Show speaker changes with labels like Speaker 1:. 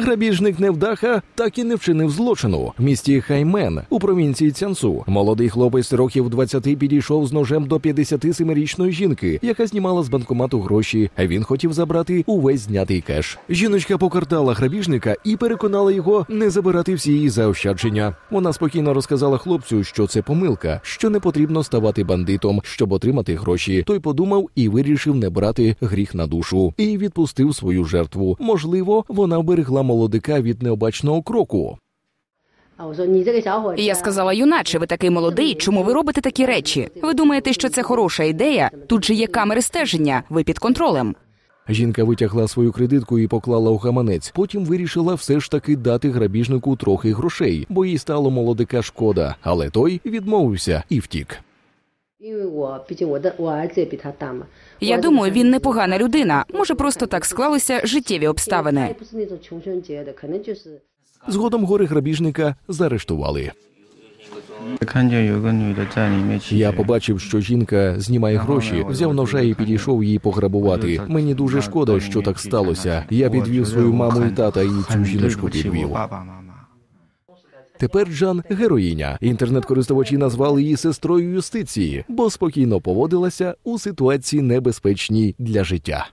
Speaker 1: Грабіжник невдаха так і не вчинив злочину. В місті Хаймен у провінції Цянсу молодий хлопець років 20 підійшов з ножем до 57-річної жінки, яка знімала з банкомату гроші. Він хотів забрати увесь знятий кеш. Жіночка покартала грабіжника і переконала його не забирати всі її заощадження. Вона спокійно розказала хлопцю, що це помилка, що не потрібно ставати бандитом, щоб отримати гроші. Той подумав і вирішив не брати гріх на душу і відпустив свою жертву. Можливо, вона вберегла молодика від необачного кроку.
Speaker 2: Я сказала, юначе, ви такий молодий. Чому ви робите такі речі? Ви думаєте, що це хороша ідея? Тут же є камери стеження, ви під контролем.
Speaker 1: Жінка витягла свою кредитку і поклала у гаманець. Потім вирішила все ж таки дати грабіжнику трохи грошей, бо їй стало молодика шкода. Але той відмовився і втік.
Speaker 2: Я думаю, він непогана людина. Може, просто так склалися життєві обставини.
Speaker 1: Згодом гори грабіжника заарештували. Я побачив, що жінка знімає гроші, взяв ножа і підійшов її пограбувати. Мені дуже шкода, що так сталося. Я підвів свою маму і тата, і цю жіночку підвів. Тепер Джан героїня. Інтернет-користувачі назвали її сестрою юстиції, бо спокійно поводилася у ситуації небезпечній для життя.